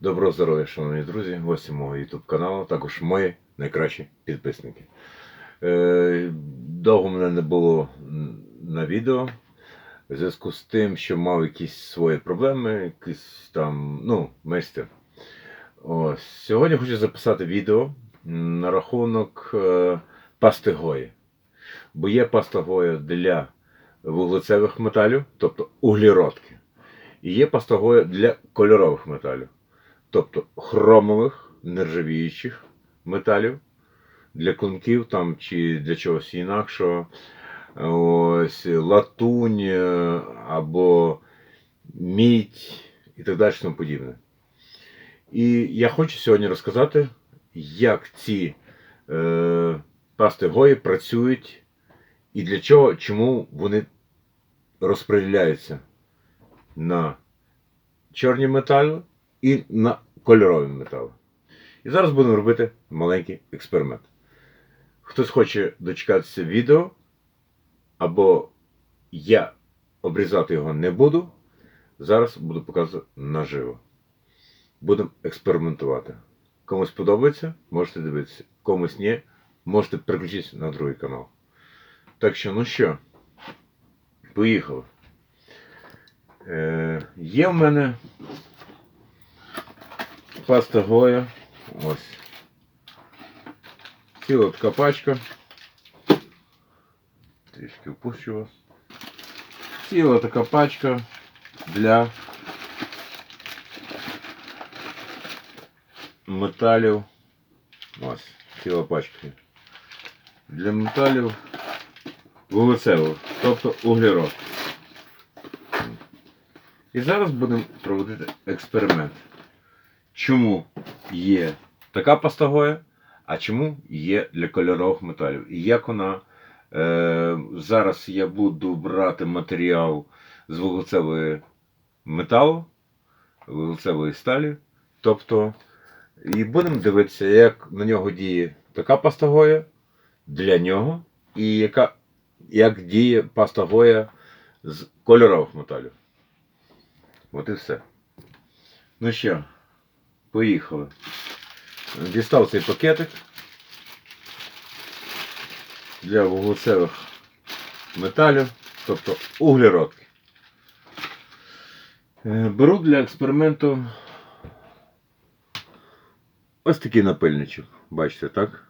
Доброго здоров'я, шановні друзі, гості мого YouTube каналу, також мої найкращі підписники. Е, довго мене не було на відео в зв'язку з тим, що мав якісь свої проблеми, якісь там, ну, мисти. Ось. Сьогодні хочу записати відео на рахунок е, пасти Гої. Бо є паста Гоя для вуглецевих металів, тобто углеродки. І є паста Гоя для кольорових металів тобто хромових, нержавіючих металів для клинків там, чи для чогось інакшого. Ось латунь е, або мідь і так далі тому подібне. І я хочу сьогодні розказати, як ці е, пасти Гої працюють і для чого, чому вони розподіляються на чорні метали і на кольорові метали. І зараз будемо робити маленький експеримент. Хтось хоче дочекатися відео, або я обрізати його не буду. Зараз буду показувати наживо. Будемо експериментувати. Комусь подобається, можете дивитися. Комусь ні, можете переключитися на другий канал. Так що, ну що, поїхали. Е, є в мене паста Гоя. Ось. Ціла така пачка. Трішки впущу вас. Ціла така пачка для металів. Ось, ціла пачка. Для металів вуглецевих, тобто углерод. І зараз будемо проводити експеримент чому є така паста Гоя, а чому є для кольорових металів. І як вона. Е, Зараз я буду брати матеріал з вуглецевої металу, вуглецевої сталі. Тобто, і будемо дивитися, як на нього діє така паста Гоя для нього, і яка, як діє паста Гоя з кольорових металів. От і все. Ну що? Поїхали. Дістав цей пакетик для вуглецевих металів, тобто углеродки. Е, Беру для експерименту ось такий напильничок. Бачите, так?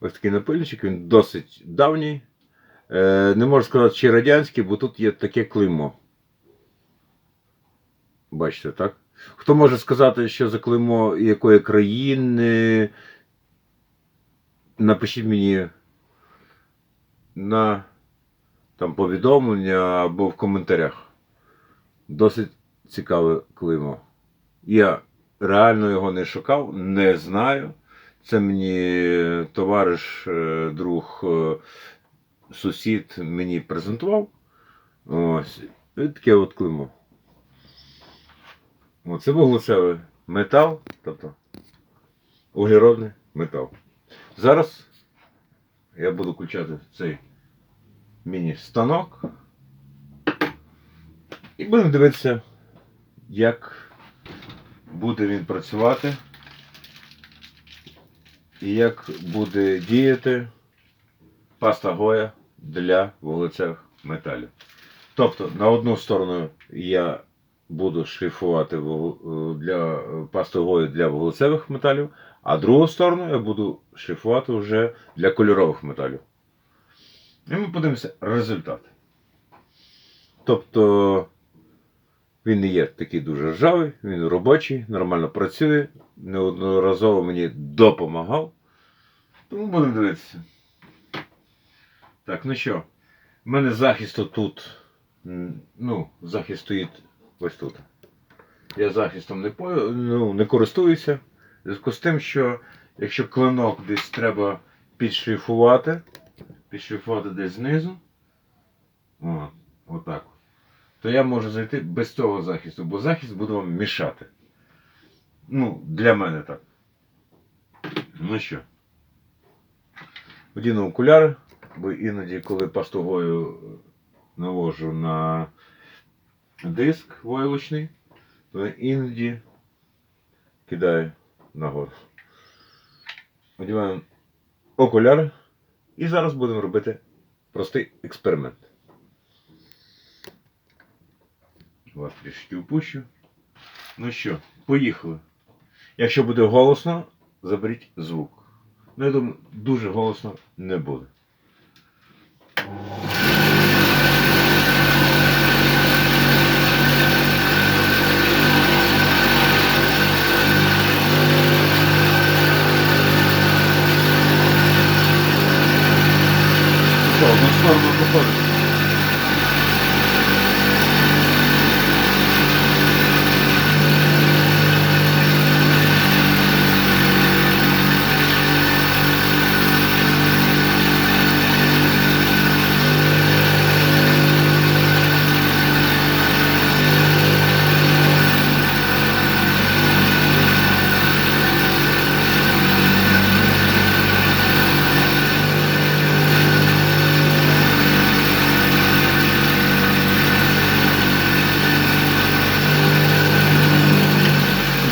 Ось такий напильничок, він досить давній. Е, Не можу сказати, чи радянський, бо тут є таке клеймо. Бачите, так? Хто може сказати, що за клеймо якої країни? Напишіть мені на там, повідомлення або в коментарях. Досить цікаве клеймо. Я реально його не шукав, не знаю. Це мені товариш, е, друг, е, сусід мені презентував. Ось. Таке от клеймо. О, Це вуглецевий метал, тобто углеродний метал. Зараз я буду включати цей міні-станок і будемо дивитися, як буде він працювати і як буде діяти паста Гоя для вуглецевих металів. Тобто на одну сторону я буду шліфувати е, для пастової для вуглецевих металів, а другу сторону я буду шліфувати вже для кольорових металів. І ми подивимося результат. Тобто він не є такий дуже ржавий, він робочий, нормально працює, неодноразово мені допомагав. Тому будемо дивитися. Так, ну що, в мене захисту тут, ну, захист стоїть ось тут. Я захистом не, по- ну, не користуюся. Зв'язку з тим, що якщо клинок десь треба підшліфувати, підшліфувати десь знизу, о, отак, от, то я можу зайти без цього захисту, бо захист буде вам мішати. Ну, для мене так. Ну що, одіну окуляри, бо іноді, коли пастугою навожу на диск войлочний, то іноді кидаю нагору. Одіваємо окуляри і зараз будемо робити простий експеримент. Вас трішки впущу. Ну що, поїхали. Якщо буде голосно, заберіть звук. Ну, я думаю, дуже голосно не буде. Ну Що, одну сторону походить?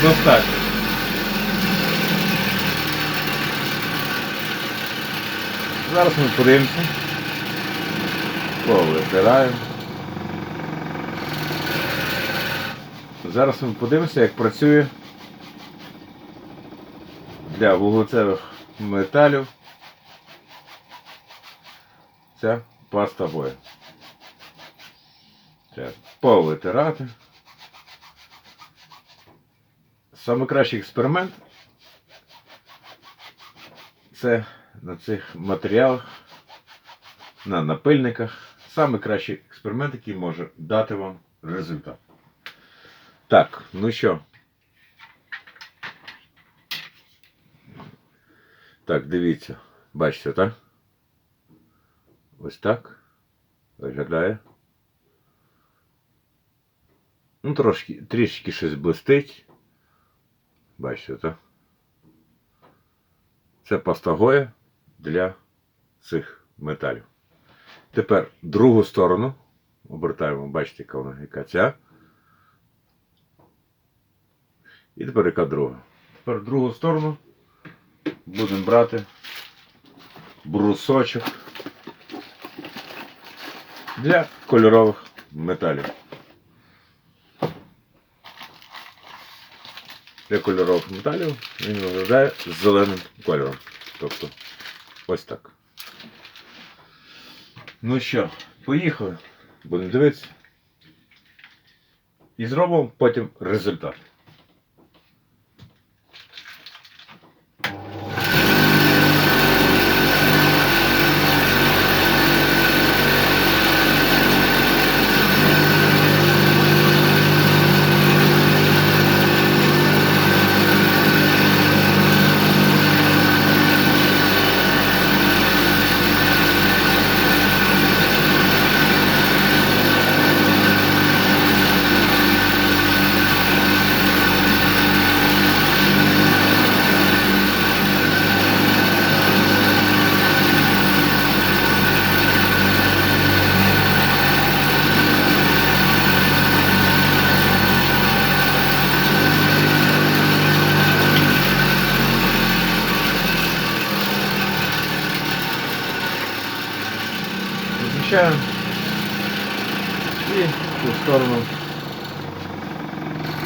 Достатньо. Зараз ми подивимося. Повитираємо. Зараз ми подивимося, як працює для вуглецевих металів ця паста боя. Повитирати. Саме кращий експеримент це на цих матеріалах, на напильниках. Саме кращий експеримент, який може дати вам результат. Так, ну що. Так, дивіться. Бачите, так? Ось так. Виглядає. Ну, трошки, трішки щось блистить. Бачите? Це паста Гоя для цих металів. Тепер другу сторону обертаємо, бачите, яка вона яка ця. І тепер яка друга. Тепер другу сторону будемо брати брусочок для кольорових металів. Для кольорових металів він виглядає зеленим кольором. Тобто ось так. Ну що, поїхали. Будемо дивитися. І зробимо потім результат.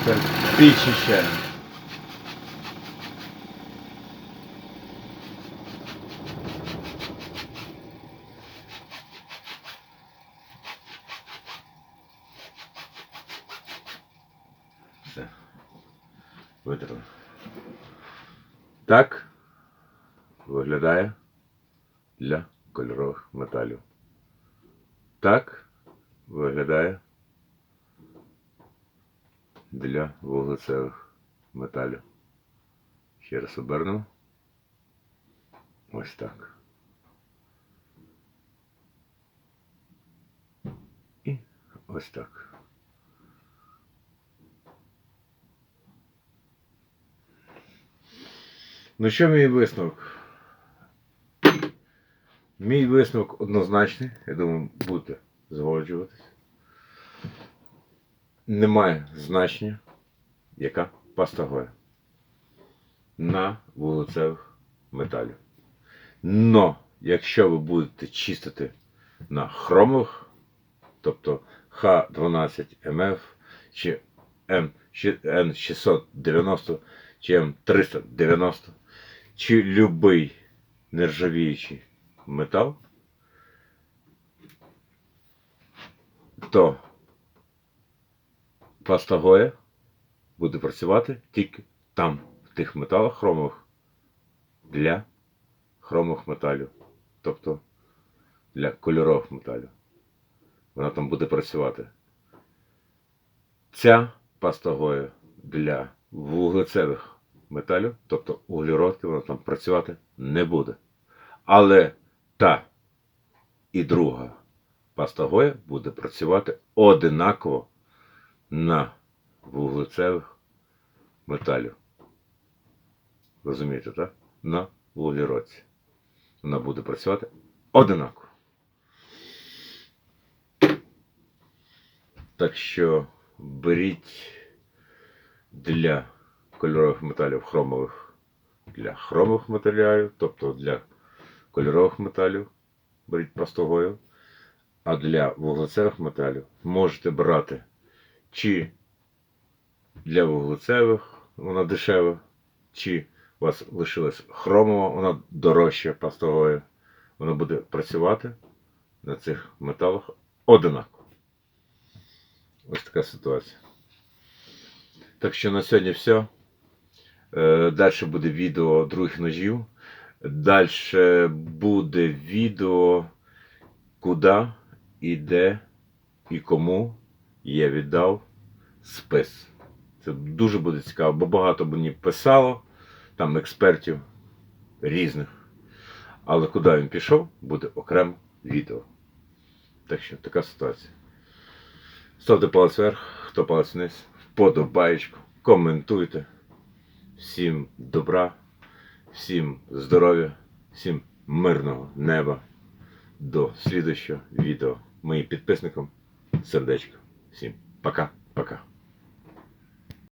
тепер підчищаємо. Все. Витерли. Так виглядає для кольорових металів. Так виглядає Для вуглецевих металів. Ще раз обернемо. Ось так. І ось так. Ну що мій висновок? Мій висновок однозначний. Я думаю, будете згоджуватись. Немає значення, яка паста гоя. на вуглецевих металів. Но, якщо ви будете чистити на хромових, тобто Х12МФ чи Н690 чи М390, чи любий нержавіючий метал, то паста Гоя буде працювати тільки там, в тих металах хромових, для хромових металів, тобто для кольорових металів. Вона там буде працювати. Ця паста Гоя для вуглецевих металів, тобто углеродки, вона там працювати не буде. Але та і друга паста Гоя буде працювати одинаково на вуглецевих металів. Розумієте, так? На вуглеродці. Вона буде працювати одинаково. Так що беріть для кольорових металів хромових для хромових матеріалів, тобто для кольорових металів беріть простогою, а для вуглецевих металів можете брати чи для вуглецевих вона дешева, чи у вас лишилась хромова, вона дорожча пастогою. Вона буде працювати на цих металах одинаково. Ось така ситуація. Так що на сьогодні все. Далі буде відео других ножів. Далі буде відео, куди і де і кому я віддав спис. Це дуже буде цікаво, бо багато мені писало, там експертів різних. Але куди він пішов, буде окремо відео. Так що така ситуація. Ставте палець вверх, хто палець вниз, вподобаєчку, коментуйте. Всім добра, всім здоров'я, всім мирного неба. До слідущого відео. Моїм підписникам сердечко. Всім пока-пока.